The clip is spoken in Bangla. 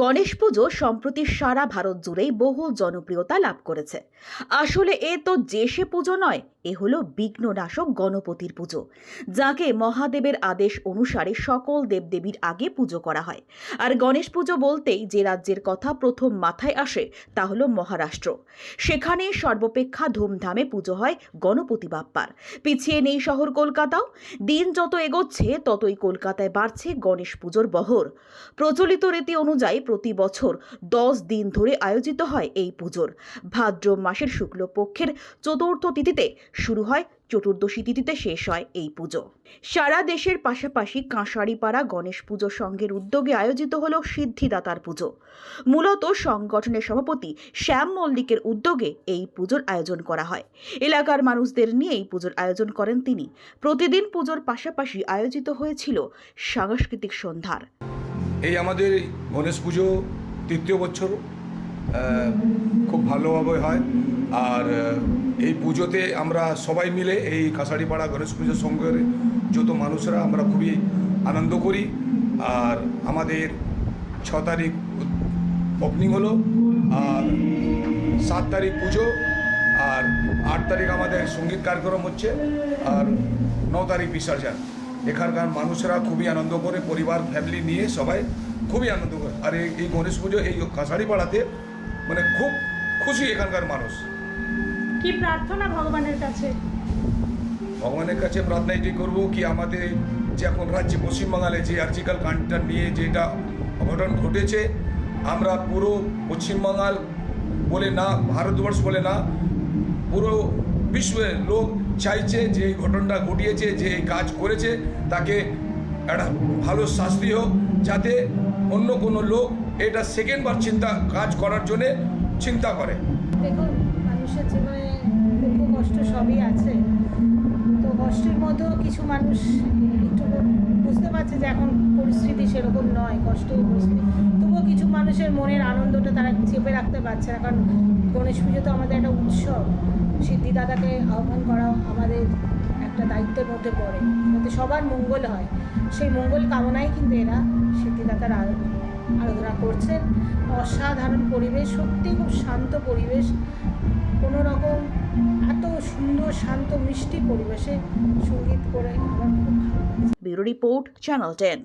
গণেশ পুজো সম্প্রতি সারা ভারত জুড়েই বহু জনপ্রিয়তা লাভ করেছে। আসলে এ তো যে সে পুজো নয় এ হলো বিঘ্ননাশক গণপতির পুজো, যাকে মহাদেবের আদেশ অনুসারে সকল দেবদেবীর আগে পুজো করা হয়। আর গণেশ পুজো বলতেই যে রাজ্যের কথা প্রথম মাথায় আসে তা হলো মহারাষ্ট্র। সেখানে সর্বাপেক্ষা ধুমধামে পুজো হয় গণপতি বাপ্পার। পিছিয়ে নেই শহর কলকাতাও, দিন যত এগোচ্ছে ততই কলকাতায় বাড়ছে গণেশ পুজোর বহর। প্রচলিত রীতি অনুযায়ী প্রতি বছর দশ দিন ধরে আয়োজিত হয় এই পুজোর। ভাদ্র মাসের শুক্লপক্ষের চতুর্থ তিথিতে শুরু হয় চতুর্দশী তিথিতে শেষ হয় এই পুজো। সারা দেশের পাশাপাশি কাঁসারিপাড়া গণেশ পুজো সংঘের উদ্যোগে আয়োজিত হল সিদ্ধিদাতার পুজো। মূলত সংগঠনের সভাপতি শ্যাম মল্লিকের উদ্যোগে এই পুজোর আয়োজন করা হয়। এলাকার মানুষদের নিয়ে এই পুজোর আয়োজন করেন তিনি। প্রতিদিন পুজোর পাশাপাশি আয়োজিত হয়েছিল সাংস্কৃতিক সন্ধ্যার। এই আমাদের গণেশ পুজো তৃতীয় বছর খুব ভালোভাবে হয়। আর এই পুজোতে আমরা সবাই মিলে এই কাঁসারিপাড়া গণেশ পুজো সংঘের যত মানুষরা আমরা খুবই আনন্দ করি। আর আমাদের ছ তারিখ ওপেনিং হলো, আর সাত তারিখ পুজো, আর আট তারিখ আমাদের সংগীত কার্যক্রম হচ্ছে, আর ন তারিখ বিসর্জন। এখানকার মানুষরা খুবই আনন্দ করে, পরিবার ফ্যামিলি নিয়ে সবাই খুবই আনন্দ করে। আর এই গণেশ পুজো এই কাঁসারি পাড়াতে মানে খুব খুশি এখানকার মানুষ। কি প্রার্থনা ভগবানের কাছে? ভগবানের কাছে প্রার্থনা এটাই করব কি আমাদের যে এখন রাজ্যে পশ্চিমবাংলায় যে আর্জিক্যাল কাণ্ডটা নিয়ে যেটা অঘটন ঘটেছে আমরা পুরো পশ্চিমবাংলার বলে না ভারতবর্ষ বলে না পুরো বিশ্বের লোক চাইছে যে এই ঘটনাটা ঘটিয়েছে যে এই কাজ করেছে তাকে একটা ভালো শাস্তি হোক যাতে অন্য কোনো লোক এটা সেকেন্ডবার চিন্তা কাজ করার জন্যে চিন্তা করে। দেখুন মানুষের জীবনে দুঃখ, কষ্ট সবই আছে। তো কষ্টের মধ্যেও কিছু মানুষ একটু বুঝতে পারছে যে এখন পরিস্থিতি সেরকম নয়, কষ্টের পরিস্থিতি। তবুও কিছু মানুষের মনের আনন্দটা তারা চেপে রাখতে পারছে না। কারণ গণেশ পুজো তো আমাদের একটা উৎসব। সিদ্ধিদাদাকে আহ্বান করা আমাদের একটা দায়িত্বের মধ্যে পড়ে। যাতে সবার মঙ্গল হয়। সেই মঙ্গল কামনায় কিন্তু এরা সিদ্ধিদাতার আরাধনা করছেন। অসাধারণ পরিবেশ সত্যি খুব শান্ত পরিবেশ। শান্ত মিষ্টি পরিবেশে সংগীত করে আমার খুব ভালো লাগে। Bureau report channel ten.